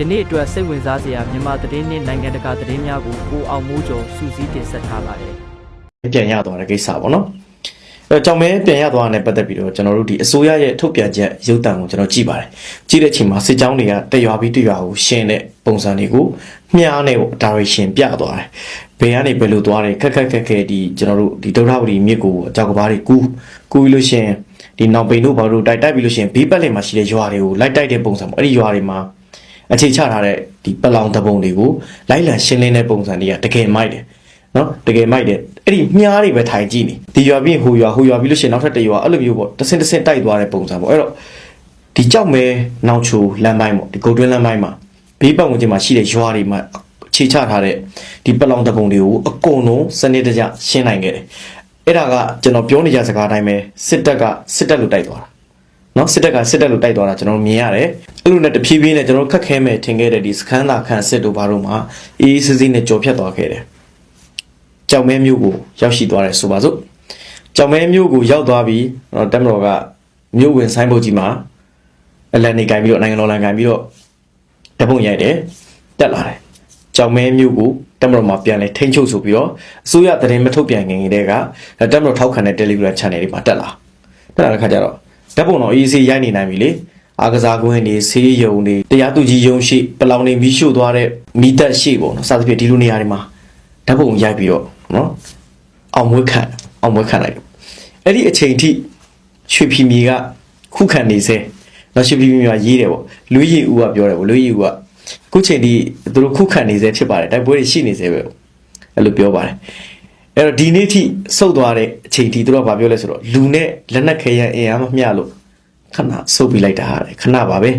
ယနေ့အတွက်စိတ်ဝင်စားစရာမြန်မာသတင်းနှင့်နိုင်ငံတကာသတင်းများကိုကိုအောင်မိုးကျော်စူးစီးတင်ဆက်ထားပါတယ်ပြန်ရသွားတဲ့ကိစ္စပေါ့နော်အဲတော့ကြောင့်မဲပြန်ရသွားတဲ့ပတ်သက်ပြီးတော့ကျွန်တော်တို့ဒီအစိုးရရဲ့ထုတ်ပြန်ချက်ရုပ်တံကိုကျွန်တော်ကြည့်ပါတယ်ကြည့်တဲ့အချိန်မှာစစ်ကြောင်းတွေကတရွာပြီးတရွာကိုရှင်းတဲ့ပုံစံတွေကိုမျှားနေပေါ့ direction ပြသွားတယ်ဘယ်ကနေဘယ်လိုသွားတယ်ခက်ခက်ခက်ခက်ဒီကျွန်တော်တို့ဒီဒုထဝတီမြစ်ကိုအကြောက်ကဘာတွေကူးကူးပြီးလို့ရှရင်ဒီနောက်ပိန်တို့ဘာလို့တိုက်တိုက်ပြီးလို့ရှရင်ဘေးပတ်လည်မှာရှိတဲ့ရွာတွေကိုလိုက်တိုက်တဲ့ပုံစံပေါ့အဲ့ဒီရွာတွေမှာ အခြေချထားတဲ့ဒီပလောင်တပုံတွေကိုလိုက်လံရှင်းလင်းတဲ့ပုံစံတွေကတကယ်မိုက်တယ်နော်တကယ်မိုက်တယ်အဲ့ဒီမြားတွေပဲထိုင်ကြည့်နေဒီရွာပြီးဟိုရွာဟိုရွာပြီးလို့ရှိရင်နောက်ထပ်တစ်ရွာအဲ့လိုမျိုးပေါ့တစ်စင်တစ်စင်တိုက်သွားတဲ့ပုံစံပေါ့အဲ့တော့ဒီကြောက်မဲနောင်ချိုလမ်းပိုင်းပေါ့ဒီကုတ်တွင်းလမ်းပိုင်းမှာဘေးပတ်ဝန်းကျင်မှာရှိတဲ့ရွာတွေမှာအခြေချထားတဲ့ဒီပလောင်တပုံတွေကိုအကုန်လုံးစနစ်တကျရှင်းနိုင်ခဲ့တယ်အဲ့ဒါကကျွန်တော်ပြောနေကြစကားအတိုင်းပဲစစ်တပ်ကစစ်တပ်လို့တိုက်သွားတာ နော်စစ်တပ်ကစစ်တပ်လို့တိုက်သွားတာကျွန်တော်တို့မြင်ရတယ်အဲ့လိုနဲ့တဖြည်းဖြည်းနဲ့ကျွန်တော်တို့ခက်ခဲမဲ့ထင်ခဲ့တဲ့ဒီစခန်းသာခန့်စစ်တို့ဘာလို့မှအေးအေးဆေးဆေးနဲ့ကြော်ဖြတ်သွားခဲ့တယ်ကြောင်မဲမျိုးကိုရောက်ရှိသွားတယ်ဆိုပါစို့ကြောင်မဲမျိုးကိုရောက်သွားပြီးတော့တက်မတော်ကမြို့ဝင်ဆိုင်ဘုတ်ကြီးမှာအလန်နေကင်ပြီးတော့နိုင်ငံတော်လန်ကင်ပြီးတော့တပုံရိုက်တယ်တက်လာတယ်ကြောင်မဲမျိုးကိုတက်မတော်မှာပြန်လဲထိန်းချုပ်ဆိုပြီးတော့အစိုးရသတင်းမထုတ်ပြန်ခင်ကတည်းကတက်မတော်ထောက်ခံတဲ့ Telegram channel တွေမှာတက်လာတက်လာတဲ့ခါကျတော့ ဓာတ်ပုံတော့အေးဆေးရိုက်နေနိုင်ပြီလေအားကစားကွင်းတွေဆေးရုံတွေတရားသူကြီးရုံရှိပလောင်နေမီးရှို့သွားတဲ့မိသက်ရှိပေါ့နော်စသဖြင့်ဒီလိုနေရာတွေမှာဓာတ်ပုံရိုက်ပြီးတော့နော်အောင်မွေးခံအောင်မွေးခံလိုက်တယ်အဲ့ဒီအချိန်ထိရွှေဖီမီကခုခံနေစေနော်ရွှေဖီမီကရေးတယ်ပေါ့လူကြီးဦးကပြောတယ်ပေါ့လူကြီးဦးကခုချိန်ဒီသူတို့ခုခံနေစေဖြစ်ပါတယ်တိုက်ပွဲတွေရှိနေစေပဲအဲ့လိုပြောပါတယ် အဲ့တော့ဒီနေ့ထိစုပ်သွားတဲ့အချိန်ထိသူတို့ကဘာပြောလဲဆိုတော့လူနဲ့လက်နက်ခဲယမ်းအင်အားမမျှလို့ခဏစုပ်ပြီးလိုက်တာဟာလေခဏပါပဲ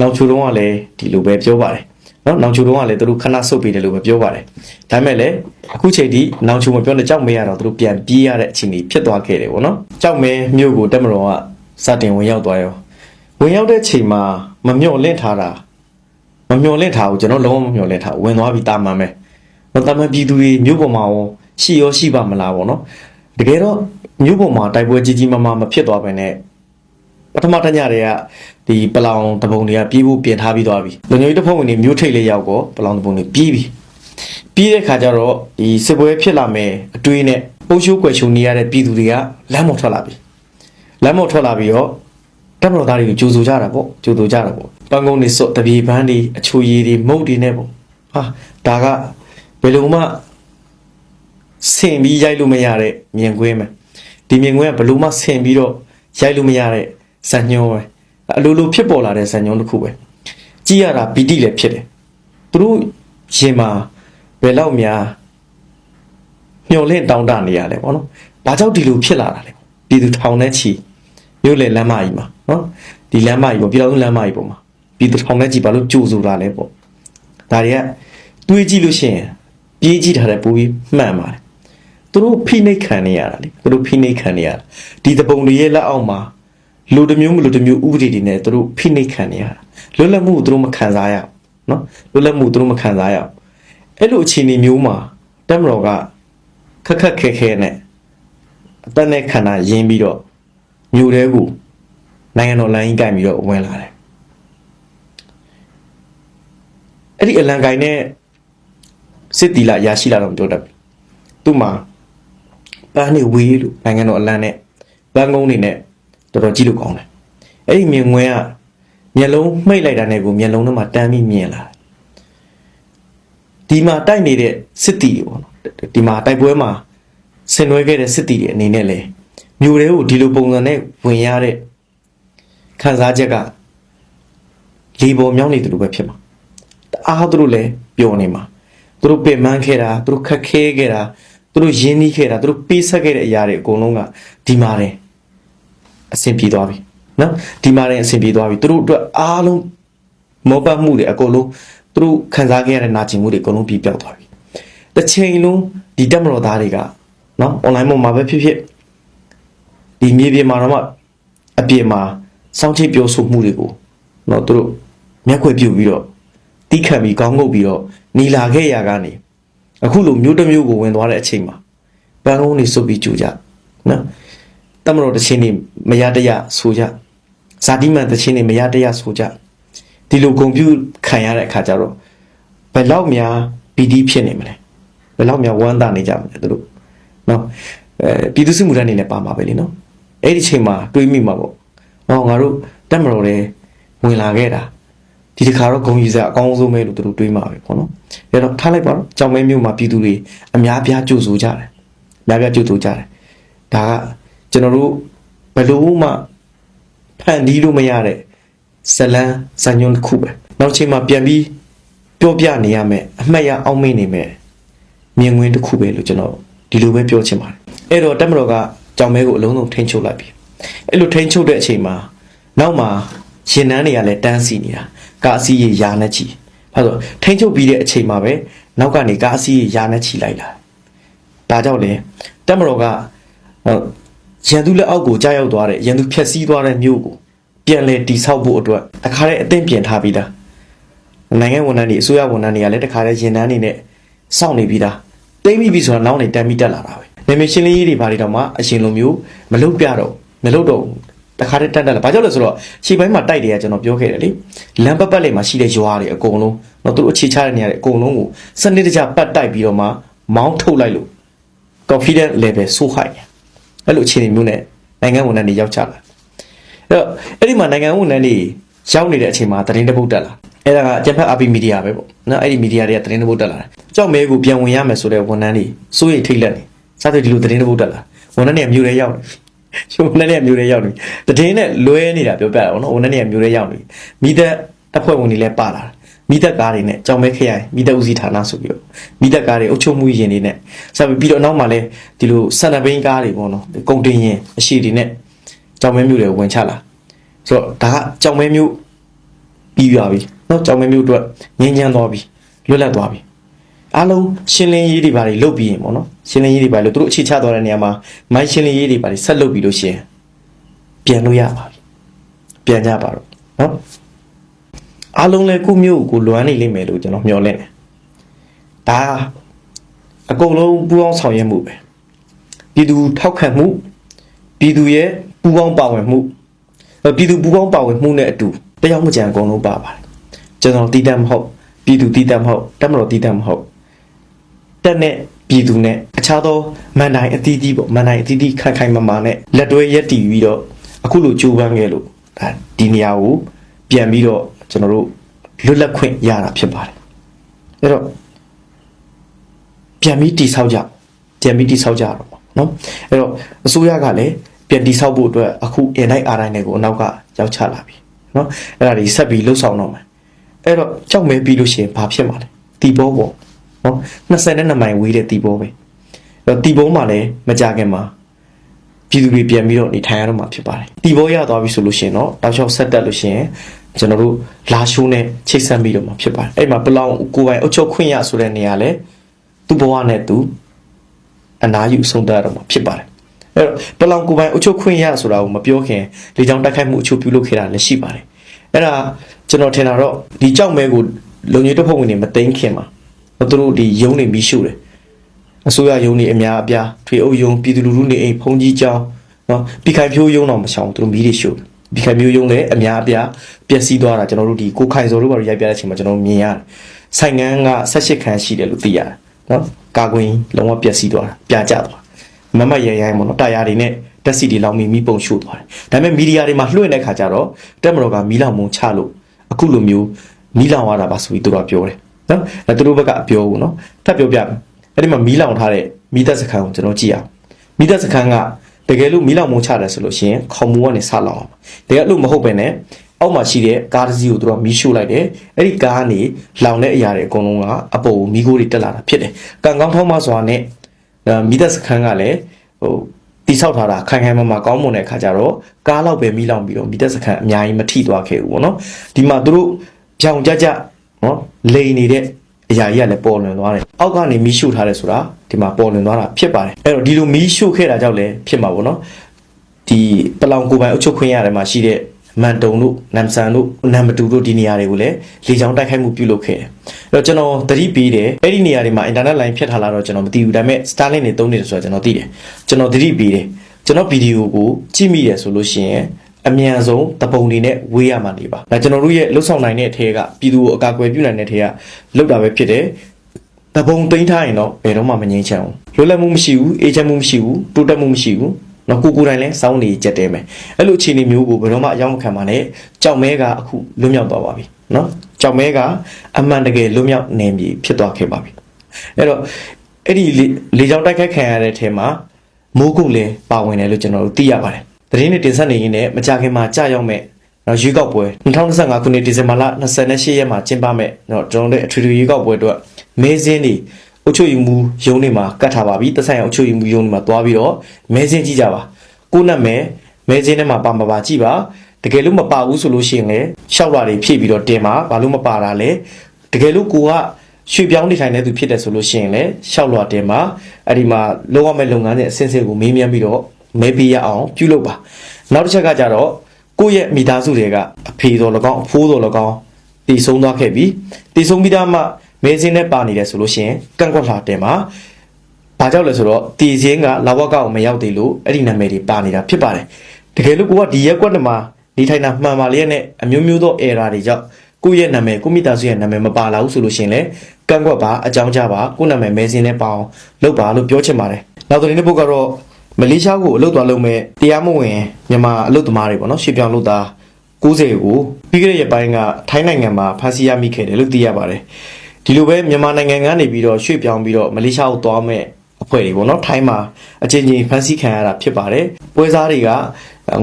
နောက်ချိုတုံးကလည်းဒီလိုပဲပြောပါတယ်နော်နောက်ချိုတုံးကလည်းသူတို့ခဏစုပ်ပြီးတယ်လို့ပဲပြောပါတယ်ဒါပေမဲ့လည်းအခုချိန်ထိနောက်ချိုမပြောနဲ့ကြောက်မဲရတော့သူတို့ပြန်ပြေးရတဲ့အချိန်ကြီးဖြစ်သွားခဲ့တယ်ဗောနော်ကြောက်မဲမြို့ကိုတက်မတော်ကစတင်ဝင်ရောက်သွားရောဝင်ရောက်တဲ့ချိန်မှာမမျော့လင့်ထားတာမမျော့လင့်ထားဘူးကျွန်တော်လုံးဝမမျော့လင့်ထားဘူးဝင်သွားပြီးတာမှန်ပဲတော့တာမန်ပြည်သူတွေမြို့ပေါ်မှာရော ရှိရောရှိပါမလားပေါ့နော်တကယ်တော့မြို့ပေါ်မှာတိုက်ပွဲကြီးကြီးမားမားမဖြစ်သွားဘဲနဲ့ပထမတညတွေကဒီပလောင်တပုံတွေကပြေးဖို့ပြင်ထားပြီးသွားပြီလူမျိုးရေးတပ်ဖွဲ့ဝင်တွေမြို့ထိတ်လေးရောက်တော့ပလောင်တပုံတွေပြေးပြီပြေးတဲ့ခါကျတော့ဒီစစ်ပွဲဖြစ်လာမယ်အတွေးနဲ့ပုံရှိုးကွယ်ရှုံနေရတဲ့ပြည်သူတွေကလမ်းပေါ်ထွက်လာပြီလမ်းပေါ်ထွက်လာပြီးတော့တပ်မတော်သားတွေကိုကြိုဆိုကြတာပေါ့ကြိုဆိုကြတာပေါ့ပန်းကုန်းတွေစော့တပြေပန်းတွေအချိုရည်တွေမုတ်တွေနဲ့ပေါ့ဟာဒါကဘယ်လိုမှ ဆင်ပြီးရိုက်လို့မရတဲ့မြင်ကွင်းပဲဒီမြင်ကွင်းကဘလို့မှဆင်ပြီးတော့ရိုက်လို့မရတဲ့ဇာညောပဲအလိုလိုဖြစ်ပေါ်လာတဲ့ဇာညောတစ်ခုပဲကြည့်ရတာပီတိလည်းဖြစ်တယ်သူတို့ရင်မှာဘယ်တော့များမျောလင့်တောင်းတနေရလဲပေါ့နော်ဘာကြောင့်ဒီလိုဖြစ်လာတာလဲပြည်သူထောင်နဲ့ချီမြို့လေလမ်းမကြီးမှာနော်ဒီလမ်းမကြီးပေါ့ပြည်တော်စုလမ်းမကြီးပေါ့မှာပြည်သူထောင်နဲ့ချီဘာလို့ကြိုဆိုတာလဲပေါ့ဒါတွေကတွေးကြည့်လို့ရှိရင်ပြေးကြည့်ထားတဲ့ပူပြီးမှန်ပါတယ် သူတို့ဖိနှိပ်ခံနေရတာလေသူတို့ဖိနှိပ်ခံနေရတာဒီတပုံတွေရဲ့လက်အောက်မှာလူတစ်မျိုးမလူတစ်မျိုးဥပဒေတွေနဲ့သူတို့ဖိနှိပ်ခံနေရတာလွတ်လပ်မှုကိုသူတို့မခံစားရအောင်နော်လွတ်လပ်မှုသူတို့မခံစားရအောင်အဲ့လိုအခြေအနေမျိုးမှာတက်မတော်ကခက်ခက်ခဲခဲနဲ့အသက်နဲ့ခန္ဓာရင်းပြီးတော့မြို့တဲကိုနိုင်ငံတော်လိုင်းကြီးကင်ပြီးတော့ဝင်လာတယ်အဲ့ဒီအလံကိုင်နဲ့စစ်တီလာရရှိလာတော့မပြောတတ်ဘူးသူ့မှာ ပန်းနေဝေးလို့နိုင်ငံတော်အလံနဲ့ပန်းကုန်းနေနဲ့တော်တော်ကြည့်လို့ကောင်းတယ်အဲ့ဒီမြင်ငွေကမျက်လုံးမှိတ်လိုက်တာနဲ့ကိုမျက်လုံးထဲမှာတန်းပြီးမြင်လာတယ်ဒီမှာတိုက်နေတဲ့စစ်တီတွေပေါ့နော်ဒီမှာတိုက်ပွဲမှာဆင်နွှဲခဲ့တဲ့စစ်တီတွေအနေနဲ့လေမြို့တွေကိုဒီလိုပုံစံနဲ့ဝင်ရတဲ့ခံစားချက်ကလေပေါ်မြောင်းနေတယ်လို့ပဲဖြစ်မှာတအားသူတို့လည်းပျော်နေမှာသူတို့ပင်ပန်းခဲ့တာသူတို့ခက်ခဲခဲ့တာ သူတို့ရင်းနှီးခဲ့တာသူတို့ပေးဆက်ခဲ့တဲ့အရာတွေအကုန်လုံးကဒီမှာတယ်အဆင်ပြေသွားပြီနော်ဒီမှာတယ်အဆင်ပြေသွားပြီသူတို့အတွက်အားလုံးမောပတ်မှုတွေအကုန်လုံးသူတို့ခံစားခဲ့ရတဲ့နာကျင်မှုတွေအကုန်လုံးပြပြောက်သွားပြီတစ်ချိန်လုံးဒီတက်မတော်သားတွေကနော် online ပေါ်မှာပဲဖြစ်ဖြစ်ဒီမြေပြင်မှာတော့မှအပြင်မှာစောင့်ကြည့်ပြောဆိုမှုတွေကိုနော်သူတို့မျက်ခွေပြုတ်ပြီးတော့တီးခံပြီးကောင်းငုတ်ပြီးတော့หนีလာခဲ့ရကနေ အခုလိုမျိုးတစ်မျိုးကိုဝင်သွားတဲ့အချိန်မှာပန်းကုန်းတွေစုပ်ပြီးကြူကြနော်တမတော်တစ်ချင်းနေမရတရဆိုကြဇာတိမန်တစ်ချင်းနေမရတရဆိုကြဒီလိုဂုံပြူခံရတဲ့အခါကျတော့ဘယ်လောက်များပီတိဖြစ်နေမလဲဘယ်လောက်များဝမ်းသာနေကြမလဲသူတို့နော်အဲပြည်သူစစ်မှုထမ်းနေလည်းပါမှာပဲလေနော်အဲ့ဒီချိန်မှာတွေးမိမှာပေါ့ဟောငါတို့တက်မတော်လဲဝင်လာခဲ့တာ ဒီတစ်ခါတော့ဂုံကြီးစားအကောင်းဆုံးပဲလို့သူတို့တွေးမှာပဲပေါ့နော်အဲ့တော့ထားလိုက်ပါတော့ကြောင်မဲမျိုးမှာပြည်သူတွေအများပြားကြိုဆိုကြတယ်အများပြားကြိုဆိုကြတယ်ဒါကကျွန်တော်တို့ဘယ်လို့မှဖန်တီးလို့မရတဲ့ဇလန်းဇာညွန်းတစ်ခုပဲနောက်ချိန်မှာပြန်ပြီးပြောပြနေရမယ်အမှတ်ရအောင်မေ့နေမယ်မြင်ကွင်းတစ်ခုပဲလို့ကျွန်တော်ဒီလိုပဲပြောချင်ပါတယ်အဲ့တော့တက်မတော်ကကြောင်မဲကိုအလုံးစုံထိန်းချုပ်လိုက်ပြီအဲ့လိုထိန်းချုပ်တဲ့အချိန်မှာနောက်မှာရင်နှန်းတွေကလည်းတန်းစီနေတာ ကားအစီးရေယာနဲ့ချီအဲဆိုထိန်းချုပ်ပြီးတဲ့အချိန်မှာပဲနောက်ကနေကားအစီးရေယာနဲ့ချီလိုက်လာဒါကြောင့်လေတက်မတော်ကဟိုရန်သူလက်အောက်ကိုကြားရောက်သွားတဲ့ရန်သူဖျက်ဆီးသွားတဲ့မြို့ကိုပြန်လဲတိဆောက်ဖို့အတွက်တခါတည်းအသင့်ပြင်ထားပြီးသားနိုင်ငံဝန်ထမ်းတွေအစိုးရဝန်ထမ်းတွေကလည်းတခါတည်းရင်တန်းနေနဲ့စောင့်နေပြီးသားတိမ့်ပြီးပြီဆိုတာနောက်နေတန်းပြီးတက်လာတာပဲနာမည်ရှင်းလင်းရေးတွေဘာတွေတော့မှအရှင်လိုမျိုးမလုပ်ပြတော့မလုပ်တော့ဘူး တခါတည်းတက်တက်လာဘာကြောင့်လဲဆိုတော့ခြေပိုင်းမှာတိုက်တယ်ကကျွန်တော်ပြောခဲ့တယ်လေလမ်းပတ်ပတ်လေးမှာရှိတဲ့ရွာတွေအကုန်လုံးတော့သူတို့အခြေချတဲ့နေရာတွေအကုန်လုံးကိုစနစ်တကျပတ်တိုက်ပြီးတော့မှမောင်းထုတ်လိုက်လို့ confident level ဆိုးဟိုက်အဲ့လိုအခြေအနေမျိုးနဲ့နိုင်ငံဝန်ထမ်းတွေရောက်ချလာအဲ့တော့အဲ့ဒီမှာနိုင်ငံဝန်ထမ်းတွေရောက်နေတဲ့အချိန်မှာသတင်းတစ်ပုဒ်တက်လာအဲ့ဒါကအကြံဖက် RP media ပဲပေါ့နော်အဲ့ဒီ media တွေကသတင်းတစ်ပုဒ်တက်လာတယ်ကြောက်မဲကိုပြန်ဝင်ရမယ်ဆိုတဲ့ဝန်ထမ်းတွေစိုးရိမ်ထိတ်လန့်နေစသဖြင့်ဒီလိုသတင်းတစ်ပုဒ်တက်လာဝန်ထမ်းတွေကမြို့ထဲရောက်နေ ချိုးဝန်ထမ်းတွေကမြို့ထဲရောက်နေသတင်းနဲ့လွဲနေတာပြောပြတာပေါ့နော်ဝန်ထမ်းတွေကမြို့ထဲရောက်နေမိသက်တပ်ဖွဲ့ဝင်တွေလည်းပါလာတယ်မိသက်ကားတွေနဲ့ကြောင်မဲခရိုင်မိသက်ဦးစီးဌာနဆိုပြီးတော့မိသက်ကားတွေအုပ်ချုပ်မှုရင်တွေနဲ့ဆက်ပြီးတော့နောက်မှလည်းဒီလိုစန္ဒဘိန်းကားတွေပေါ့နော်ကုန်တင်ရင်အရှိတွေနဲ့ကြောင်မဲမြို့တွေဝင်ချလာဆိုတော့ဒါကကြောင်မဲမြို့ပြီးပြပြီနော်ကြောင်မဲမြို့အတွက်ငြင်းချမ်းသွားပြီလွတ်လပ်သွားပြီ အားလုံးရှင်းလင်းရေးတွေပါတွေလုပ်ပြီးရင်ပေါ့နော်ရှင်းလင်းရေးတွေပါလို့သူတို့အခြေချသွားတဲ့နေရာမှာမိုင်းရှင်းလင်းရေးတွေပါတွေဆက်လုပ်ပြီးလို့ရှိရင်ပြန်လို့ရပါပြီပြန်ကြပါတော့နော်အားလုံးလည်းကိုယ့်မျိုးကိုလွမ်းနေလိမ့်မယ်လို့ကျွန်တော်မျှော်လင့်တယ်။ဒါအကုန်လုံးပူးပေါင်းဆောင်ရွက်မှုပဲ။ပြည်သူထောက်ခံမှုပြည်သူရဲ့ပူးပေါင်းပါဝင်မှုအဲပြည်သူပူးပေါင်းပါဝင်မှုနဲ့အတူတရားမကြံအကုန်လုံးပါပါတယ်။ကျွန်တော်တည်တတ်မဟုတ်ပြည်သူတည်တတ်မဟုတ်တက်မတော်တည်တတ်မဟုတ် တက်နဲ့ပြည်သူနဲ့အခြားသောမန်တိုင်းအသီးသီးပေါ့မန်တိုင်းအသီးသီးခိုင်ခိုင်မာမာနဲ့လက်တွဲရက်တည်ပြီးတော့အခုလိုကြိုးပမ်းခဲ့လို့ဒါဒီနေရာကိုပြန်ပြီးတော့ကျွန်တော်တို့လွတ်လပ်ခွင့်ရတာဖြစ်ပါတယ်အဲ့တော့ပြန်ပြီးတိဆောက်ကြပြန်ပြီးတိဆောက်ကြတော့ပေါ့နော်အဲ့တော့အစိုးရကလည်းပြန်တိဆောက်ဖို့အတွက်အခုအင်တိုင်းအာတိုင်းတွေကိုအနောက်ကရောက်ချလာပြီနော်အဲ့ဒါတွေဆက်ပြီးလှုပ်ဆောင်တော့မယ်အဲ့တော့ကြောက်မဲပြီးလို့ရှိရင်ဘာဖြစ်မှာလဲတီဘောပေါ့ နော်22မိုင်ဝေးတဲ့တီဘောပဲအဲ့တော့တီဘောမှာလည်းမကြခင်မှာပြည်သူတွေပြန်ပြီးတော့နေထိုင်ရတော့မှာဖြစ်ပါတယ်။တီဘောရသွားပြီဆိုလို့ရှိရင်တော့တောက်လျှောက်ဆက်တက်လို့ရှိရင်ကျွန်တော်တို့လာရှိုးနဲ့ချိတ်ဆက်ပြီးတော့မှာဖြစ်ပါတယ်။အဲ့မှာပလောင်ကိုယ်ပိုင်အုပ်ချုပ်ခွင့်ရဆိုတဲ့နေရာလဲသူ့ဘဝနဲ့သူအနာယူဆုံးသက်ရတော့မှာဖြစ်ပါတယ်။အဲ့တော့ပလောင်ကိုယ်ပိုင်အုပ်ချုပ်ခွင့်ရဆိုတာကိုမပြောခင်လေကြောင်းတိုက်ခိုက်မှုအချို့ပြုလုပ်ခဲ့တာလည်းရှိပါတယ်။အဲ့ဒါကျွန်တော်ထင်တာတော့ဒီကြောက်မဲကိုလုံခြုံရေးတပ်ဖွဲ့ဝင်တွေမသိမ်းခင်မှာ သူတို့ဒီရုံးနေပြီးရှုတယ်။အစိုးရယုံနေအများအပြားထွေအုပ်ယုံပြည်သူလူထုနေအိမ်ဖုန်ကြီးကျောင်းနော်ပြည်ခိုင်ဖြိုးယုံတော့မချောင်သူတို့မီးတွေရှို့ပြည်ခိုင်ဖြိုးယုံလည်းအများအပြားပျက်စီးသွားတာကျွန်တော်တို့ဒီကိုခိုင်စော်တို့ဘာလို့ရိုက်ပြတဲ့အချိန်မှာကျွန်တော်မြင်ရတယ်ဆိုင်ငန်းက18ခန်းရှိတယ်လို့သိရတယ်နော်ကာကွင်းလုံးဝပျက်စီးသွားတာပြာကျသွားမမတ်ရရိုင်းပေါ့နော်တာယာတွေနဲ့တက်စီတွေလောင်မီမိပုံရှို့သွားတယ်ဒါပေမဲ့မီဒီယာတွေမှာလွှင့်တဲ့ခါကျတော့တက်မတော်ကမီးလောင်မုံချလို့အခုလိုမျိုးမီးလောင်ရတာပါဆိုပြီးသူကပြောတယ် နော်အဲသူတို့ဘက်ကအပြောဘူးနော်ထပ်ပြောပြမယ်အဲ့ဒီမှာမီးလောင်ထားတဲ့မီးသက်စခန်းကိုကျွန်တော်ကြည့်အောင်မီးသက်စခန်းကတကယ်လို့မီးလောင်မုံချတယ်ဆိုလို့ရှိရင်ခေါင်မူကနေဆလောင်အောင်တကယ်လို့မဟုတ်ပဲねအောက်မှာရှိတဲ့ကားတစ်စီးကိုသူတို့ကမီးရှို့လိုက်တယ်အဲ့ဒီကားကနေလောင်တဲ့အရာတွေအကုန်လုံးကအပေါ်ကိုမီးခိုးတွေတက်လာတာဖြစ်တယ်ကံကောင်းထောင်းမစွာနဲ့အဲမီးသက်စခန်းကလည်းဟိုတိဆောက်ထားတာခိုင်ခိုင်မာမာကောင်းမွန်တဲ့အခါကျတော့ကားလောက်ပဲမီးလောင်ပြီးတော့မီးသက်စခန်းအများကြီးမထိသွားခဲ့ဘူးပေါ့နော်ဒီမှာသူတို့ကြောင်ကြကြနော် လိန်နေတဲ့အရာကြီးကလည်းပေါ်လွင်သွားတယ်အောက်ကနေမီးရှို့ထားတယ်ဆိုတာဒီမှာပေါ်လွင်သွားတာဖြစ်ပါတယ်အဲ့တော့ဒီလိုမီးရှို့ခဲ့တာကြောင့်လည်းဖြစ်မှာပေါ့နော်ဒီပလောင်ကိုယ်ပိုင်အုပ်ချုပ်ခွင့်ရတယ်မှာရှိတဲ့မန်တုံတို့နမ်ဆန်တို့နမ်မတူတို့ဒီနေရာတွေကိုလည်းလေကြောင်းတိုက်ခိုက်မှုပြုလုပ်ခဲ့တယ်အဲ့တော့ကျွန်တော်သတိပေးတယ်အဲ့ဒီနေရာတွေမှာအင်တာနက်လိုင်းဖြတ်ထားလာတော့ကျွန်တော်မသိဘူးဒါပေမဲ့ Starlink တွေသုံးနေတယ်ဆိုတာကျွန်တော်သိတယ်ကျွန်တော်သတိပေးတယ်ကျွန်တော်ဗီဒီယိုကိုကြည့်မိတယ်ဆိုလို့ရှိရင် အမြန်ဆုံးတပုံတွေနဲ့ဝေးရမှာနေပါဒါကျွန်တော်တို့ရဲ့လှုပ်ဆောင်နိုင်တဲ့အထက်ကပြည်သူကိုအကာအကွယ်ပြုနိုင်တဲ့အထက်ကလှုပ်တာပဲဖြစ်တယ်တပုံသိမ်းထားရင်တော့ဘယ်တော့မှမငြိမ်းချမ်းဘူးလွတ်လပ်မှုမရှိဘူးအေးချမ်းမှုမရှိဘူးတိုးတက်မှုမရှိဘူးနော်ကိုကိုယ်တိုင်လဲစောင်းနေကြက်တဲမယ်အဲ့လိုအခြေအနေမျိုးကိုဘယ်တော့မှအရောက်မခံပါနဲ့ကြောက်မဲကအခုလွတ်မြောက်သွားပါပြီနော်ကြောက်မဲကအမှန်တကယ်လွတ်မြောက်နေပြီဖြစ်သွားခဲ့ပါပြီအဲ့တော့အဲ့ဒီလေလေကြောင်တိုက်ခိုက်ခံရတဲ့ထဲမှာမိုးကုတ်လည်းပါဝင်တယ်လို့ကျွန်တော်တို့သိရပါတယ် သတင်းတွေတင်ဆက်နေရင်းနဲ့မကြခင်မှာကြာရောက်မဲ့နော်ရွေးကောက်ပွဲ2025ခုနှစ်ဒီဇင်ဘာလ28ရက်မှာကျင်းပမဲ့နော်ကျွန်တော်တို့အထွေထွေရွေးကောက်ပွဲအတွက်မဲစင်းတွေအုတ်ချုပ်ယူမှုရုံးတွေမှာကတ်ထားပါပြီတဆိုင်အောင်အုတ်ချုပ်ယူမှုရုံးတွေမှာသွားပြီးတော့မဲစင်းကြည့်ကြပါကိုယ့်နာမည်မဲစင်းထဲမှာပါမပါကြည့်ပါတကယ်လို့မပါဘူးဆိုလို့ရှိရင်လည်းရှောက်လာတွေဖြည့်ပြီးတော့တင်ပါဘာလို့မပါတာလဲတကယ်လို့ကိုကရွှေပြောင်းနေထိုင်တဲ့သူဖြစ်တယ်ဆိုလို့ရှိရင်လည်းရှောက်လွှာတင်ပါအဲ့ဒီမှာလုံးဝမဲ့လုပ်ငန်းစဉ်အဆင့်ဆင့်ကိုမေးမြန်းပြီးတော့ မဲပေးရအောင်ပြုလုပ်ပါနောက်တစ်ချက်ကကြတော့ကိုယ့်ရဲ့မိသားစုတွေကအဖေတော်၎င်းအဖိုးတော်၎င်းတည်ဆုံးသွားခဲ့ပြီတည်ဆုံးပြီးသားမှမဲစင်းနဲ့ပါနေတယ်ဆိုလို့ရှိရင်ကန့်ကွက်လာတင်ပါဘာကြောင့်လဲဆိုတော့တည်စင်းကလာဝက်ကောက်မရောက်သေးလို့အဲ့ဒီနာမည်တွေပါနေတာဖြစ်ပါတယ်တကယ်လို့ကိုကဒီရက်ကွက်မှာနေထိုင်တာမှန်ပါလျက်နဲ့အမျိုးမျိုးသော error တွေကြောင့်ကိုယ့်ရဲ့နာမည်ကိုမိသားစုရဲ့နာမည်မပါလာဘူးဆိုလို့ရှိရင်လည်းကန့်ကွက်ပါအကြောင်းကြားပါကိုယ့်နာမည်မဲစင်းနဲ့ပါအောင်လုပ်ပါလို့ပြောချင်ပါတယ်နောက်သတင်းတစ်ပုဒ်ကတော့ မလေးရှားကိုအလုပ်သွားလုပ်မဲ့တရားမဝင်မြန်မာအလုပ်သမားတွေပေါ့နော်ရွှေပြောင်းလုပ်သား90ကိုပြီးခဲ့တဲ့ရက်ပိုင်းကထိုင်းနိုင်ငံမှာဖမ်းဆီးရမိခဲ့တယ်လို့သိရပါတယ်ဒီလိုပဲမြန်မာနိုင်ငံကနေပြီးတော့ရွှေ့ပြောင်းပြီးတော့မလေးရှားကိုသွားမဲ့အဖွဲ့တွေပေါ့နော်ထိုင်းမှာအချင်းချင်းဖမ်းဆီးခံရတာဖြစ်ပါတယ်ပွဲစားတွေက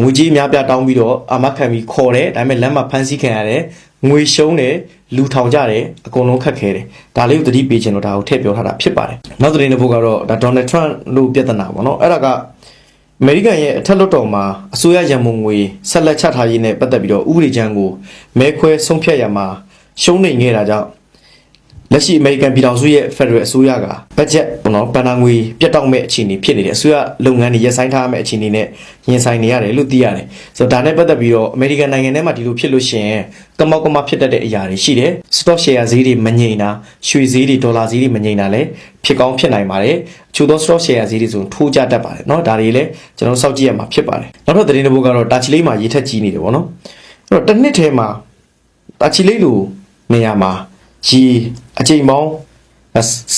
ငွေကြေးအများပြားတောင်းပြီးတော့အာမခံပြီးခေါ်တယ်ဒါပေမဲ့လမ်းမှာဖမ်းဆီးခံရတယ်ငွေရှုံးတယ် လူထောင်ကြတယ်အကုန်လုံးခက်ခဲတယ်ဒါလေးကိုသတိပေးခြင်းလို့ဒါကိုထည့်ပြောထားတာဖြစ်ပါတယ်နောက်သတင်းတစ်ပုဒ်ကတော့ဒါဒေါ်နယ်ထရန့်လို့ပြဿနာပေါ့နော်အဲ့ဒါကအမေရိကန်ရဲ့အထက်လွှတ်တော်မှာအစိုးရရန်ပုံငွေဆက်လက်ချထားရေးနဲ့ပတ်သက်ပြီးတော့ဥပဒေကြမ်းကိုမဲခွဲဆုံးဖြတ်ရမှာရှုံးနေခဲ့တာကြောင့် လက်ရှိအမေရိကန်ပြည်ထောင်စုရဲ့ Federal အစိုးရကဘတ်ဂျက်ပေါ့နော်ပန်နာငွေပြတ်တောက်မဲ့အခြေအနေဖြစ်နေတယ်အစိုးရလုပ်ငန်းတွေရပ်ဆိုင်းထားမဲ့အခြေအနေနဲ့ရင်ဆိုင်နေရတယ်လို့သိရတယ်ဆိုတော့ဒါနဲ့ပတ်သက်ပြီးတော့အမေရိကန်နိုင်ငံထဲမှာဒီလိုဖြစ်လို့ရှိရင်ကမောက်ကမဖြစ်တတ်တဲ့အရာတွေရှိတယ် stock share ဈေးတွေမငြိမ်တာရွှေဈေးတွေဒေါ်လာဈေးတွေမငြိမ်တာလည်းဖြစ်ကောင်းဖြစ်နိုင်ပါတယ်အချို့သော stock share ဈေးတွေဆိုရင်ထိုးကျတတ်ပါတယ်เนาะဒါတွေလည်းကျွန်တော်စောင့်ကြည့်ရမှာဖြစ်ပါတယ်နောက်ထပ်သတင်းတစ်ပုဒ်ကတော့တာချီလေးမှာရေထက်ကြီးနေတယ်ပေါ့နော်အဲ့တော့တစ်နှစ်ထဲမှာတာချီလေးလိုနေရာမှာ ရေအချိန်ပေါင်း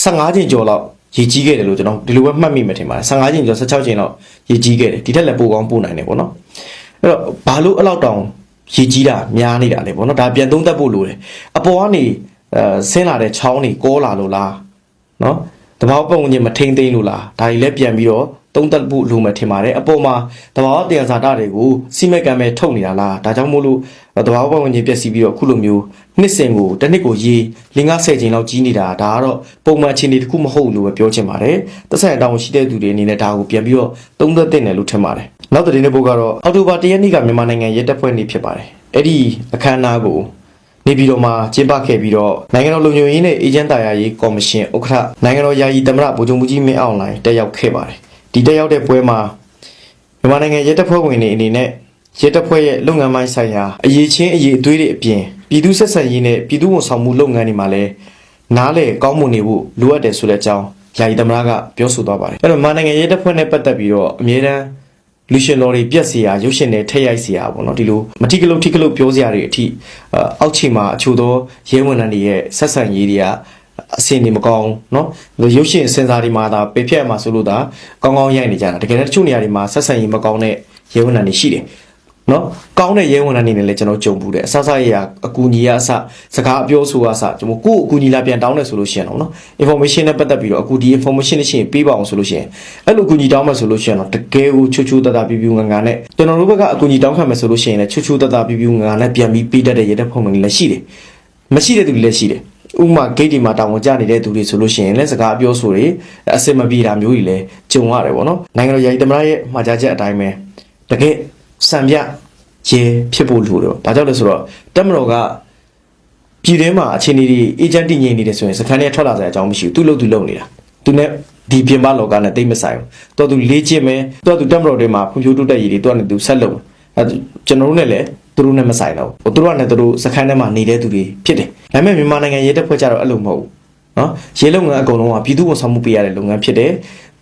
15ချိန်ကျော်လောက်ရေကြီးခဲ့တယ်လို့ကျွန်တော်ဒီလိုပဲမှတ်မိမှထင်ပါတယ်15ချိန်ကျော်16ချိန်လောက်ရေကြီးခဲ့တယ်ဒီထက်လည်းပိုကောင်းပိုနိုင်တယ်ပေါ့နော်အဲ့တော့ဘာလို့အဲ့လောက်တောင်ရေကြီးတာများနေတာလဲပေါ့နော်ဒါပြန်သုံးသပ်ဖို့လိုတယ်အပေါ်ကနေအဲဆင်းလာတဲ့ချောင်းတွေကောလာလို့လားနော်တဘာပုံကြီးမထိန်သိမ်းလို့လားဒါကြီးလည်းပြန်ပြီးတော့သုံးသပ်ဖို့လိုမှထင်ပါတယ်အပေါ်မှာတဘာတယံဇာတာတွေကိုစီမက်ကံမဲ့ထုတ်နေတာလားဒါကြောင့်မို့လို့တဘာပုံကြီးပျက်စီးပြီးတော့ခုလိုမျိုး နှစ်စင်ကိုတစ်နှစ်ကိုရေ50ချိန်လောက်ကြီးနေတာဒါကတော့ပုံမှန်အခြေအနေတစ်ခုမဟုတ်လို့ပဲပြောချင်ပါတယ်သက်ဆိုင်အတောင်ရှိတဲ့သူတွေအနေနဲ့ဒါကိုပြန်ပြီးတော့သုံးသပ်တင်တယ်လို့ထင်ပါတယ်နောက်သတင်းတစ်ပုဒ်ကတော့အောက်တိုဘာ၁ရက်နေ့ကမြန်မာနိုင်ငံရဲတပ်ဖွဲ့နေ့ဖြစ်ပါတယ်အဲ့ဒီအခမ်းအနားကိုနေပြည်တော်မှာကျင်းပခဲ့ပြီးတော့နိုင်ငံတော်လုံခြုံရေးနဲ့အေဂျင့်တာယာရေးကော်မရှင်ဥက္ကဋ္ဌနိုင်ငံတော်ယာယီသမ္မတဗိုလ်ချုပ်မှုကြီးမင်းအောင်လှိုင်တက်ရောက်ခဲ့ပါတယ်ဒီတက်ရောက်တဲ့ပွဲမှာမြန်မာနိုင်ငံရဲတပ်ဖွဲ့ဝင်တွေအနေနဲ့ရဲတပ်ဖွဲ့ရဲ့လုပ်ငန်းပိုင်းဆိုင်ရာအရေးချင်းအရေးအသွေးတွေအပြင် ပြည်သူဆက်ဆံရေးနဲ့ပြည်သူဝန်ဆောင်မှုလုပ်ငန်းတွေမှာလည်းနားလေကောင်းမွန်နေဖို့လိုအပ်တယ်ဆိုတဲ့အကြောင်းယာယီသမ္မတကပြောဆိုသွားပါတယ်အဲ့တော့မြန်မာနိုင်ငံရဲတပ်ဖွဲ့နဲ့ပတ်သက်ပြီးတော့အမြဲတမ်းလူရှင်တော်တွေပြက်စီရာရုပ်ရှင်တွေထက်ရိုက်စီရာပေါ့နော်ဒီလိုမတိကလုတ်တိကလုတ်ပြောစရာတွေအထိအောက်ခြေမှာအချို့သောရဲဝန်ထမ်းတွေရဲ့ဆက်ဆံရေးတွေကအစင်နေမကောင်းเนาะရုပ်ရှင်စင်စာတွေမှာဒါပေဖြတ်မှာဆိုလို့ဒါကောင်းကောင်းရိုက်နေကြတာတကယ်တမ်းတချို့နေရာတွေမှာဆက်ဆံရေးမကောင်းတဲ့ရဲဝန်ထမ်းတွေရှိတယ် နော်ကောင်းတဲ့ရဲဝန်ထမ်းတွေနဲ့လည်းကျွန်တော်ကြုံဘူးတယ်အဆဆရရအကူညီရအဆစကားအပြောဆိုအဆကျွန်တော်ကိုယ့်အကူညီလာပြန်တောင်းတယ်ဆိုလို့ရှိရင်တော့နော် information နဲ့ပတ်သက်ပြီးတော့အကူဒီ information နဲ့ရှိရင်ပေးပါအောင်ဆိုလို့ရှိရင်အဲ့လိုအကူညီတောင်းမှဆိုလို့ရှိရင်တော့တကယ်ကိုချူချူတတပြပြငငနဲ့ကျွန်တော်တို့ဘက်ကအကူညီတောင်းခံမယ်ဆိုလို့ရှိရင်လည်းချူချူတတပြပြငငနဲ့ပြန်ပြီးပေးတတ်တဲ့ရဲတပ်ဖွဲ့ဝင်တွေလည်းရှိတယ်မရှိတဲ့သူတွေလည်းရှိတယ်ဥမာဂိတ်ဒီမှာတာဝန်ကျနေတဲ့သူတွေဆိုလို့ရှိရင်လည်းစကားပြောဆိုတွေအစစ်မပြေတာမျိုးတွေလည်းကြုံရတယ်ပေါ့နော်နိုင်ငံတော်ယာယီသမ္မတရဲ့မှာကြားချက်အတိုင်းပဲတကယ် စံပြရဲဖြစ်ဖို့လိုတော့ဘာကြောင့်လဲဆိုတော့တက်မတော်ကပြည်ထဲမှာအခြေအနေတွေအေဂျင့်တည်ငြိမ်နေတယ်ဆိုရင်စခန်းထဲထွက်လာစရာအကြောင်းမရှိဘူးသူ့လို့သူလုံနေတာသူနဲ့ဒီပြင်ပလောကနဲ့တိတ်မဆိုင်ဘူးတော်သူလေးချင်းပဲတော်သူတက်မတော်တွေမှာဖွံ့ဖြိုးတိုးတက်ရေးတွေတော်နဲ့သူဆက်လုံအဲကျွန်တော်တို့နဲ့လည်းသူတို့နဲ့မဆိုင်တော့ဘူးသူတို့ကလည်းသူတို့စခန်းထဲမှာနေတဲ့သူတွေဖြစ်တယ်ဒါပေမဲ့မြန်မာနိုင်ငံရဲတပ်ဖွဲ့ကြတော့အဲ့လိုမဟုတ်ဘူးနော်ရဲလုပ်ငန်းအကုန်လုံးကပြည်သူ့ဝန်ဆောင်မှုပေးရတဲ့လုပ်ငန်းဖြစ်တယ်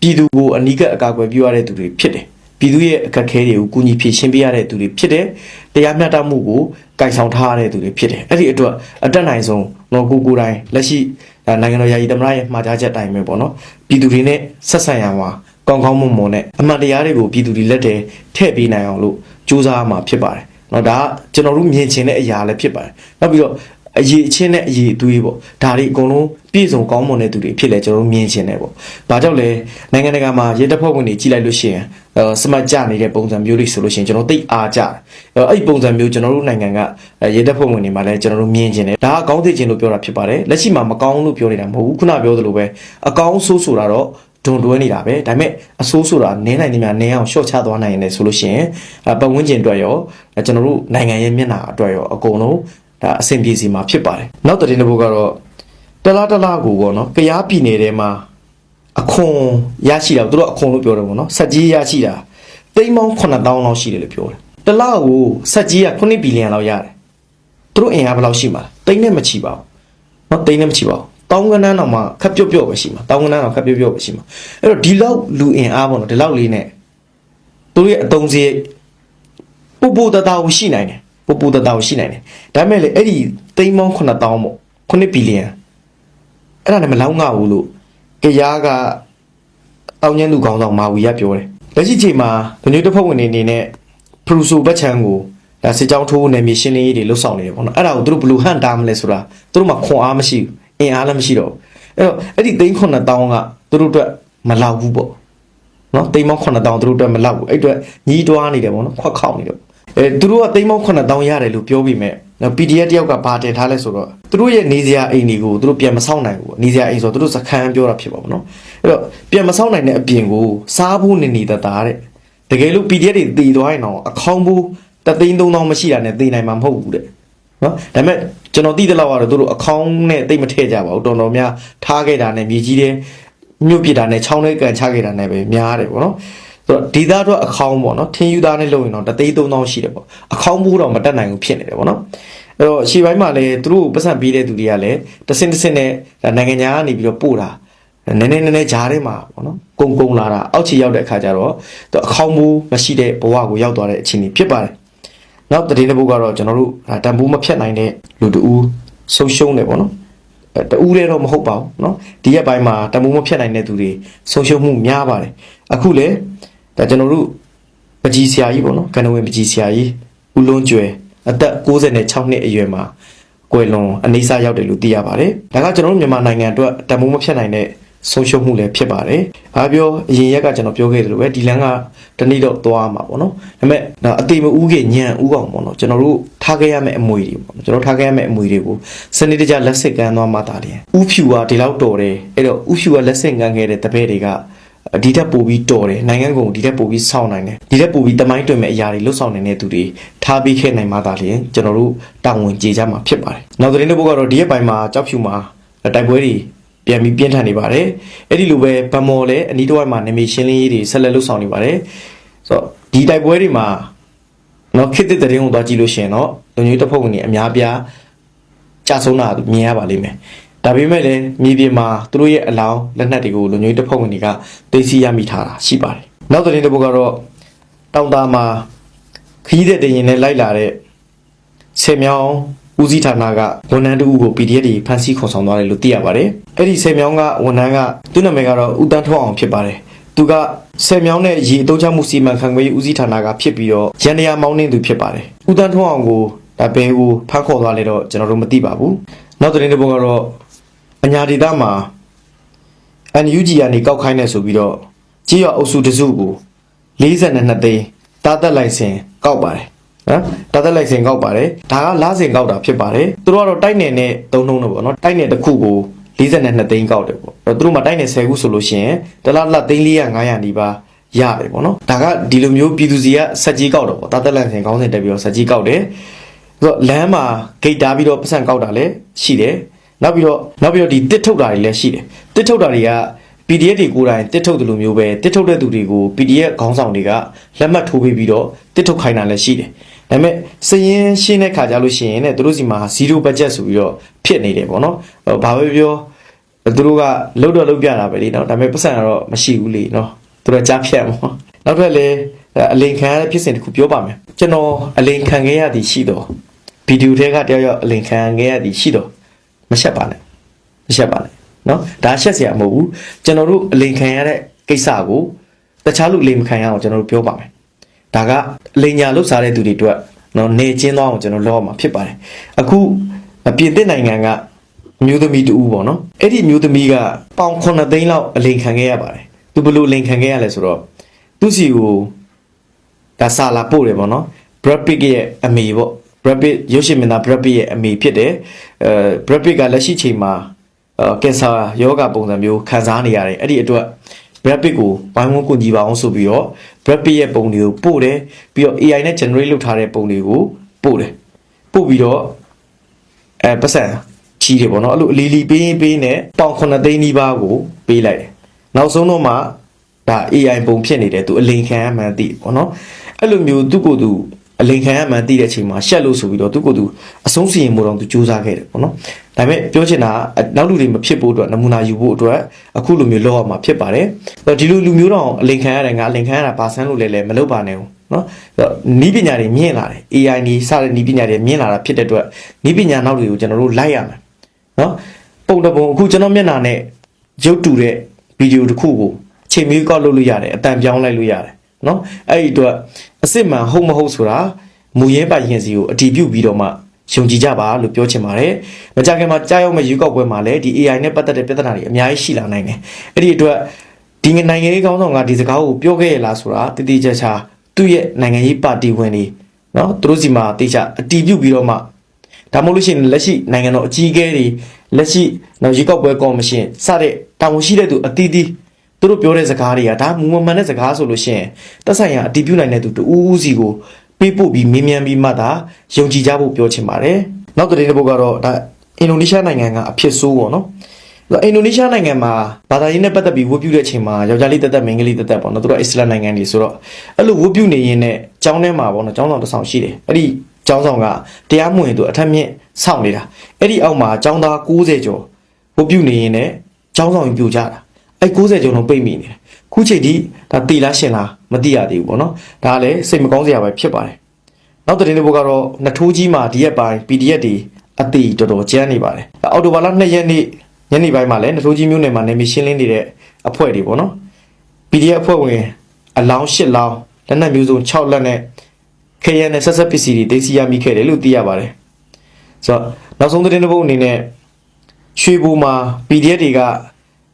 ပြည်သူကိုအနီးကပ်အကာအကွယ်ပြုရတဲ့သူတွေဖြစ်တယ် ပြည်သူရဲ့အခက်အခဲတွေကိုကူညီဖြေရှင်းပေးရတဲ့သူတွေဖြစ်တယ်တရားမျှတမှုကိုကိုင်ဆောင်ထားရတဲ့သူတွေဖြစ်တယ်အဲ့ဒီအတွက်အတက်နိုင်ဆုံးတော့ကိုကိုယ်တိုင်လက်ရှိဒါနိုင်ငံတော်ယာယီသမ္မတရဲ့မှာကြားချက်အတိုင်းပဲပေါ့နော်ပြည်သူတွေနဲ့ဆက်ဆံရမှာကောင်းကောင်းမွန်မွန်နဲ့အမှန်တရားတွေကိုပြည်သူတွေလက်ထဲထည့်ပေးနိုင်အောင်လို့ကြိုးစားမှာဖြစ်ပါတယ်နော်ဒါကကျွန်တော်တို့မြင်ချင်တဲ့အရာလည်းဖြစ်ပါတယ်နောက်ပြီးတော့ အရေးအချင်းနဲ့အရေးအသွေးပေါ့ဒါတွေအကုန်လုံးပြည့်စုံကောင်းမွန်တဲ့သူတွေဖြစ်လဲကျွန်တော်တို့မြင်ချင်တယ်ပေါ့ဒါကြောင့်လဲနိုင်ငံတကာမှာရဲတပ်ဖွဲ့ဝင်တွေကြီးလိုက်လို့ရှိရင်အဲစမတ်ကြနေတဲ့ပုံစံမျိုးတွေဆိုလို့ရှိရင်ကျွန်တော်သိအားကြတယ်အဲအဲ့ဒီပုံစံမျိုးကျွန်တော်တို့နိုင်ငံကအဲရဲတပ်ဖွဲ့ဝင်တွေမှာလည်းကျွန်တော်တို့မြင်ချင်တယ်ဒါကကောင်းသိခြင်းလို့ပြောတာဖြစ်ပါတယ်လက်ရှိမှာမကောင်းလို့ပြောနေတာမဟုတ်ဘူးခုနပြောသလိုပဲအကောင်းဆိုးဆိုတာတော့ဒုံတွဲနေတာပဲဒါပေမဲ့အဆိုးဆိုတာနင်းနိုင်နေများနင်းအောင်ရှော့ချသွားနိုင်တယ်ဆိုလို့ရှိရင်အဲပတ်ဝန်းကျင်အတွက်ရောအဲကျွန်တော်တို့နိုင်ငံရဲ့မျက်နှာအတွက်ရောအကုန်လုံး ဒါအဆင်ပြေစီမှာဖြစ်ပါတယ်နောက်သတင်းတစ်ပုဒ်ကတော့တလားတလားကိုပေါ့နော်ကြရားပြည်နယ်ထဲမှာအခွန်ရရှိတာကိုသူတို့အခွန်လို့ပြောတယ်ပေါ့နော်စက်ကြီးရရှိတာသိန်းပေါင်း9000လောက်ရှိတယ်လို့ပြောတယ်တလားကိုစက်ကြီးက9ဘီလီယံလောက်ရတယ်သူတို့အင်အားဘယ်လောက်ရှိမှာလဲသိန်းနဲ့မချီပါဘူးနော်သိန်းနဲ့မချီပါဘူးတောင်းကနန်းတော့မှခက်ပြုတ်ပြုတ်ပဲရှိမှာတောင်းကနန်းတော့ခက်ပြုတ်ပြုတ်ပဲရှိမှာအဲ့တော့ဒီလောက်လူအင်အားပေါ့နော်ဒီလောက်လေးနဲ့သူတို့ရဲ့အတုံးစရိတ်ပူပူတတာကိုရှိနိုင်တယ် ပူပူတတာကိုရှိနိုင်တယ်ဒါပေမဲ့လေအဲ့ဒီသိန်းပေါင်း9000ပေါ့9ဘီလီယံအဲ့ဒါနဲ့မလောက်ငါဘူးလို့ကြရားကတောင်းကျန်းသူခေါင်းဆောင်မာဝီရပြောတယ်လက်ရှိချိန်မှာလူမျိုးတစ်ဖက်ဝင်တွေအနေနဲ့ပရူဆိုဘက်ချန်ကိုဒါစစ်ကြောင်းထိုးနယ်မြေရှင်းလင်းရေးတွေလှုပ်ဆောင်နေတယ်ပေါ့နော်အဲ့ဒါကိုသူတို့ဘယ်လိုဟန်တာမလဲဆိုတာသူတို့မှခွန်အားမရှိဘူးအင်အားလည်းမရှိတော့ဘူးအဲ့တော့အဲ့ဒီသိန်း9000ကသူတို့အတွက်မလောက်ဘူးပေါ့နော်သိန်းပေါင်း9000သူတို့အတွက်မလောက်ဘူးအဲ့အတွက်ညီးတွားနေတယ်ပေါ့နော်ခွက်ခေါက်နေတယ်ပေါ့ အဲသူတို့ကသိန်းပေါင်း9000ရတယ်လို့ပြောပြီးမဲ့နော် PDF တယောက်ကဘာတင်ထားလဲဆိုတော့သူတို့ရဲ့နေစရာအိမ်တွေကိုသူတို့ပြန်မဆောက်နိုင်ဘူးပေါ့နေစရာအိမ်ဆိုတော့သူတို့စခန်းပြောတာဖြစ်ပါဘောနော်အဲ့တော့ပြန်မဆောက်နိုင်တဲ့အပြင်ကိုစားဖို့နေနေတတာတဲ့တကယ်လို့ PDF တွေတည်သွားရင်တော့အခေါင်းဘူးတသိန်း3000မရှိတာနဲ့တည်နိုင်မှာမဟုတ်ဘူးတဲ့နော်ဒါပေမဲ့ကျွန်တော်သိတဲ့လောက်ကတော့သူတို့အခေါင်းနဲ့တိတ်မထည့်ကြပါဘူးတော်တော်များထားခဲ့တာနဲ့မြေကြီးတဲ့မြို့ပြစ်တာနဲ့ချောင်းလေးကန်ချခဲ့တာနဲ့ပဲများတယ်ပေါ့နော် ဆိုတော့ဒီသားတော့အခေါင်းပေါ့နော်ထင်းယူသားနဲ့လုပ်ရင်တော့တသိန်း3000ရှိတယ်ပေါ့အခေါင်းဘူးတော့မတက်နိုင်ဘူးဖြစ်နေတယ်ပေါ့နော်အဲ့တော့ရှေ့ပိုင်းမှာလည်းသူတို့ပတ်စံပေးတဲ့သူတွေကလည်းတစင်တစင်နဲ့ဒါနိုင်ငံခြားကနေပြီးတော့ပို့တာနည်းနည်းနည်းနည်းဂျားထဲမှာပေါ့နော်ကုံကုံလာတာအောက်ခြေရောက်တဲ့အခါကျတော့သူအခေါင်းဘူးမရှိတဲ့ဘဝကိုရောက်သွားတဲ့အခြေအနေဖြစ်ပါတယ်နောက်သတင်းတစ်ပုဒ်ကတော့ကျွန်တော်တို့ဒါတန်ဖိုးမဖြတ်နိုင်တဲ့လူတူဆုံးရှုံးတယ်ပေါ့နော်အဲတူးရဲတော့မဟုတ်ပါဘူးเนาะဒီရက်ပိုင်းမှာတန်ဖိုးမဖြတ်နိုင်တဲ့သူတွေဆုံးရှုံးမှုများပါတယ်အခုလေ ဒါကျွန်တော်တို့ပကြီးဆရာကြီးပေါ့နော်ကနဝင်ပကြီးဆရာကြီးဦးလွန်းကျွယ်အသက်66နှစ်အရွယ်မှာကွယ်လွန်အနေဆာရောက်တယ်လို့သိရပါတယ်ဒါကကျွန်တော်တို့မြန်မာနိုင်ငံအတွက်တန်ဖိုးမဖြတ်နိုင်တဲ့ဆုံးရှုံးမှုလည်းဖြစ်ပါတယ်။ဘာပြောအရင်ရက်ကကျွန်တော်ပြောခဲ့တယ်လို့ပဲဒီလမ်းကတနည်းတော့သွားမှာပေါ့နော်။ဒါပေမဲ့ဒါအတိမဦးကညံဦးကောင်ပေါ့နော်ကျွန်တော်တို့ထားခဲ့ရမယ့်အမွေတွေပေါ့နော်ကျွန်တော်ထားခဲ့ရမယ့်အမွေတွေကိုစနစ်တကျလက်စစ်ကမ်းသွားမှသာတယ်။ဥဖြူကဒီလောက်တော်တယ်အဲ့တော့ဥဖြူကလက်စစ်ကမ်းခဲ့တဲ့တပည့်တွေက ဒီထက်ပိုပြီးတော်တယ်နိုင်ငံကုန်ဒီထက်ပိုပြီးစောင့်နိုင်တယ်ဒီထက်ပိုပြီးတမိုင်းတွင်မဲ့အရာတွေလှုပ်ဆောင်နေတဲ့သူတွေထားပြီးခဲ့နိုင်မှသာလျှင်ကျွန်တော်တို့တာဝန်ကျေကြမှာဖြစ်ပါတယ်နောက်သတင်းတစ်ပုဒ်ကတော့ဒီရက်ပိုင်းမှာကြောက်ဖြူမှာတိုက်ပွဲတွေပြန်ပြီးပြင်းထန်နေပါတယ်အဲ့ဒီလိုပဲဗမော်လည်းအနီးတစ်ဝိုက်မှာနေမီရှင်းလင်းရေးတွေဆက်လက်လှုပ်ဆောင်နေပါတယ်ဆိုတော့ဒီတိုက်ပွဲတွေမှာနော်ခေတ်သစ်သတင်းကိုသွားကြည့်လို့ရှိရင်တော့လူမျိုးတစ်ဖက်ဝင်တွေအများပြားကြာဆုံးတာမြင်ရပါလိမ့်မယ် ဒါပေမဲ့လည်းမြေပြင်မှာသူတို့ရဲ့အလောင်းလက်နက်တွေကိုလူမျိုးတစ်ဖက်ဝင်တွေကသိသိရမိထားတာရှိပါတယ်နောက်သတင်းတစ်ပုဒ်ကတော့တောင်တာမှာခရီးတဲ့တရင်နဲ့လိုက်လာတဲ့ဆယ်မြောင်းဦးစီးဌာနကဝန်ထမ်းတဦးကို PDF တွေဖမ်းဆီးခေါ်ဆောင်သွားတယ်လို့သိရပါတယ်။အဲ့ဒီဆယ်မြောင်းကဝန်ထမ်းကသူ့နာမည်ကတော့ဦးတန်းထွန်းအောင်ဖြစ်ပါတယ်။သူကဆယ်မြောင်းနဲ့ရေအသုံးချမှုစီမံခန့်ခွဲရေးဦးစီးဌာနကဖြစ်ပြီးတော့ရန်တရားမောင်းနှင်းသူဖြစ်ပါတယ်။ဦးတန်းထွန်းအောင်ကိုဒါဘယ်ကိုဖမ်းခေါ်သွားလဲတော့ကျွန်တော်တို့မသိပါဘူး။နောက်သတင်းတစ်ပုဒ်ကတော့ အညာဒေတာမှာ NUG ကနေကောက်ခိုင်းနေဆိုပြီးတော့ကြေးရအုပ်စုတစုကို42သိန်းတာသက်လိုက်စင်ကောက်ပါတယ်နော်တာသက်လိုက်စင်ကောက်ပါတယ်ဒါကလားစင်ကောက်တာဖြစ်ပါတယ်သူတို့ကတော့တိုက်နယ်နဲ့သုံးနှုံးတော့ပေါ့နော်တိုက်နယ်တစ်ခုကို42သိန်းကောက်တယ်ပေါ့အဲ့တော့သူတို့မှတိုက်နယ်10ခုဆိုလို့ရှိရင်တလားလားသိန်း400 500နီးပါးရတယ်ပေါ့နော်ဒါကဒီလိုမျိုးပြည်သူစီကစက်ကြီးကောက်တော့ပေါ့တာသက်လိုက်စင်ကောင်းစင်တက်ပြီးတော့စက်ကြီးကောက်တယ်ဆိုတော့လမ်းမှာဂိတ်တားပြီးတော့ပတ်စံကောက်တာလည်းရှိတယ် နောက်ပြီးတော့နောက်ပြီးတော့ဒီတစ်ထုတ်တာတွေလည်းရှိတယ်တစ်ထုတ်တာတွေက PDF တွေကိုယ်တိုင်တစ်ထုတ်တယ်လို့မျိုးပဲတစ်ထုတ်တဲ့သူတွေကို PDF ခေါင်းဆောင်တွေကလက်မှတ်ထိုးပေးပြီးတော့တစ်ထုတ်ခိုင်းတာလည်းရှိတယ်။ဒါပေမဲ့စရင်ရှင်းတဲ့ခါကြလို့ရှိရင်လည်းသူတို့စီမှာ0 budget ဆိုပြီးတော့ဖြစ်နေတယ်ပေါ့နော်။ဟိုဘာပဲပြောသူတို့ကလုတ်တော့လုတ်ပြတာပဲလေနော်။ဒါပေမဲ့ပတ်စံကတော့မရှိဘူးလေနော်။သူတို့ကြားဖြတ်မှာ။နောက်ထပ်လည်းအဲအလိန်ခံရတဲ့ဖြစ်စဉ်တစ်ခုပြောပါမယ်ကျွန်တော်အလိန်ခံခဲ့ရသည်ရှိတော့ဗီဒီယိုတွေကတယောက်ယောက်အလိန်ခံခဲ့ရသည်ရှိတော့ မရှက်ပါနဲ့မရှက်ပါနဲ့နော်ဒါရှက်စရာမဟုတ်ဘူးကျွန်တော်တို့အလိန်ခံရတဲ့ကိစ္စကိုတခြားလူအလိန်မခံရအောင်ကျွန်တော်တို့ပြောပါမယ်ဒါကအလိန်ညာလုပ်စားတဲ့သူတွေအတွက်နော်နေချင်းသွားအောင်ကျွန်တော်လုပ်အောင်ဖြစ်ပါတယ်အခုပြင်သစ်နိုင်ငံကအမျိုးသမီးတူပေါ့နော်အဲ့ဒီအမျိုးသမီးကပေါင်9သိန်းလောက်အလိန်ခံခဲ့ရပါတယ်သူဘလို့အလိန်ခံခဲ့ရလဲဆိုတော့သူ့စီကိုဒါဆာလာပို့တယ်ပေါ့နော် Brad Pitt ရဲ့အမေပေါ့ Brad Pitt ရုပ်ရှင်မင်းသား Brad Pitt ရဲ့အမေဖြစ်တယ်အဲ Brad Pitt ကလက်ရှိချိန်မှာအဲကင်ဆာယောဂပုံစံမျိုးခံစားနေရတယ်အဲ့ဒီအတွက် Brad Pitt ကိုဝိုင်းဝန်းကူညီပါအောင်ဆိုပြီးတော့ Brad Pitt ရဲ့ပုံတွေကိုပို့တယ်ပြီးတော့ AI နဲ့ generate လုပ်ထားတဲ့ပုံတွေကိုပို့တယ်ပို့ပြီးတော့အဲပတ်စံချီးတယ်ပေါ့နော်အဲ့လိုအလီလီပေးရင်ပေးနဲ့ပေါင်9သိန်းနီးပါးကိုပေးလိုက်တယ်နောက်ဆုံးတော့မှဒါ AI ပုံဖြစ်နေတယ်သူအလိန်ခံရမှန်းသိတယ်ပေါ့နော်အဲ့လိုမျိုးသူ့ကိုယ်သူ အလိန်ခံရမှန်းသိတဲ့အချိန်မှာရှက်လို့ဆိုပြီးတော့သူ့ကိုယ်သူအဆုံးစီရင်မှုတော့သူစူးစမ်းခဲ့တယ်ပေါ့နော်ဒါပေမဲ့ပြောချင်တာကနောက်လူတွေမဖြစ်ဖို့အတွက်နမူနာယူဖို့အတွက်အခုလိုမျိုးလောက်ရမှာဖြစ်ပါတယ်အဲ့တော့ဒီလိုလူမျိုးတော့အလိန်ခံရတယ်ငါအလိန်ခံရတာပါဆန်းလို့လည်းလည်းမလုပ်ပါနဲ့ဘူးနော်အဲ့တော့နီးပညာတွေမြင့်လာတယ် AI နီးစတဲ့နီးပညာတွေမြင့်လာတာဖြစ်တဲ့အတွက်နီးပညာနောက်တွေကိုကျွန်တော်တို့လိုက်ရမယ်နော်ပုံတစ်ပုံအခုကျွန်တော်မျက်နှာနဲ့ရုပ်တူတဲ့ဗီဒီယိုတစ်ခုကိုအချိန်မီကောက်လုပ်လို့ရတယ်အတန်ပြောင်းလိုက်လို့ရတယ် နော်အဲ့ဒီအတွက်အစ်စ်မှန်ဟုတ်မဟုတ်ဆိုတာမူရင်းပိုင်ရင်စီကိုအတည်ပြုပြီးတော့မှယုံကြည်ကြပါလို့ပြောချင်ပါတယ်။မကြခင်မှာကြားရောက်မဲ့ရွေးကောက်ပွဲမှာလည်းဒီ AI နဲ့ပတ်သက်တဲ့ပြဿနာတွေအများကြီးရှိလာနိုင်တယ်။အဲ့ဒီအတွက်ဒီနိုင်ငံရေးကောင်းဆောင်ကဒီစကားကိုပြောခဲ့ရလားဆိုတာတည်တည်ချာချာသူ့ရဲ့နိုင်ငံရေးပါတီဝင်တွေနော်သူတို့စီမှာတေချာအတည်ပြုပြီးတော့မှဒါမှမဟုတ်လို့ရှိရင်လက်ရှိနိုင်ငံတော်အကြီးအကဲတွေလက်ရှိနော်ရွေးကောက်ပွဲကော်မရှင်စတဲ့တာဝန်ရှိတဲ့သူအသီးသီး သူတို့ပြောတဲ့စကားတွေကဒါမူမမှန်တဲ့စကားဆိုလို့ရှိရင်တက်ဆိုင်ရာအတည်ပြုနိုင်တဲ့သူတူဦးဦးစီကိုပေးပို့ပြီးမင်းမြန်ပြီးမှသာယုံကြည်ကြဖို့ပြောချင်ပါတယ်။နောက်တဲ့တစ်ပုဒ်ကတော့ဒါအင်ဒိုနီးရှားနိုင်ငံကအဖြစ်ဆိုးပေါ့နော်။အဲ့တော့အင်ဒိုနီးရှားနိုင်ငံမှာဘာသာရေးနဲ့ပတ်သက်ပြီးဝတ်ပြုတဲ့အချိန်မှာယောက်ျားလေးတက်တက်မိန်းကလေးတက်တက်ပေါ့နော်။သူတို့အစ္စလာမ်နိုင်ငံတွေဆိုတော့အဲ့လိုဝတ်ပြုနေရင်နဲ့ကျောင်းထဲမှာပေါ့နော်ကျောင်းဆောင်တစ်ဆောင်ရှိတယ်။အဲ့ဒီကျောင်းဆောင်ကတရားမဝင်သူအထက်မြင့်စောင့်နေတာ။အဲ့ဒီအောက်မှာကျောင်းသား60ကျော်ဝတ်ပြုနေရင်နဲ့ကျောင်းဆောင်ပြူကြတာ။ အဲ့60ကျော်လုံးပိတ်မိနေတယ်။ခုချိန်ထိဒါတီလားရှင်လားမသိရသေးဘူးပေါ့နော်။ဒါကလည်းစိတ်မကောင်းစရာပဲဖြစ်ပါတယ်။နောက်သတင်းတစ်ပုဒ်ကတော့နထိုးကြီးမှာဒီရက်ပိုင်း PDF တွေအသေးတော်တော်ကျန်းနေပါတယ်။အော်တိုဘာလ2ရက်နေ့ညနေပိုင်းမှာလည်းနထိုးကြီးမြို့နယ်မှာနေမီရှင်းလင်းနေတဲ့အဖွဲ့တွေပေါ့နော်။ PDF အဖွဲ့ဝင်အလောင်း8လောင်းလက်နက်မျိုးစုံ6လက်နဲ့ KN နဲ့ဆက်ဆက်ပစ္စည်းတွေသိမ်းဆည်းရမိခဲ့တယ်လို့သိရပါတယ်။ဆိုတော့နောက်ဆုံးသတင်းတစ်ပုဒ်အနေနဲ့ရွှေဘူမှာ PDF တွေက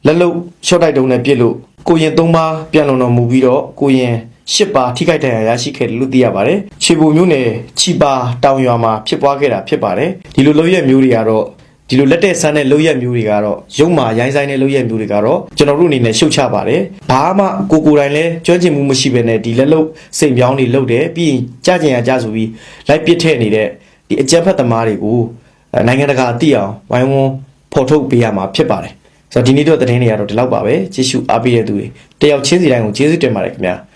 လက်လုံရှော့တိုက်တုံးနဲ့ပြစ်လို့ကိုရင်3ပါးပြန်လုံတော်မူပြီးတော့ကိုရင်10ပါးထိခိုက်ဒဏ်ရာရရှိခဲ့တယ်လို့သိရပါတယ်။ရွှေဘူမျိုးနယ်ချီပါတောင်ရွာမှာဖြစ်ပွားခဲ့တာဖြစ်ပါတယ်။ဒီလိုလုပ်ရက်မျိုးတွေကတော့ဒီလိုလက်တဲ့ဆန်းတဲ့လုပ်ရက်မျိုးတွေကတော့ရုံမာရိုင်းဆိုင်တဲ့လုပ်ရက်မျိုးတွေကတော့ကျွန်တော်တို့အနေနဲ့ရှုတ်ချပါတယ်။ဘာမှကိုကိုယ်တိုင်လည်းကျွမ်းကျင်မှုမရှိဘဲနဲ့ဒီလက်လုံစိတ်ပြောင်းတွေလုပ်တယ်ပြီးရင်ကြကြင်ရကြဆိုပြီးလိုက်ပစ်ထည့်နေတဲ့ဒီအကြက်ဖက်သမားတွေကိုအဲနိုင်ငံတကာသိအောင်ဝိုင်းဝန်းဖော်ထုတ်ပေးရမှာဖြစ်ပါတယ်။ ဆိုတော့ဒီနေ့တော့သတင်းတွေကတော့ဒီလောက်ပါပဲ။ကြည့်ရှုအားပေးတဲ့သူတွေတယောက်ချင်းစီတိုင်းကိုကျေးဇူးတင်ပါတယ်ခင်ဗျာ။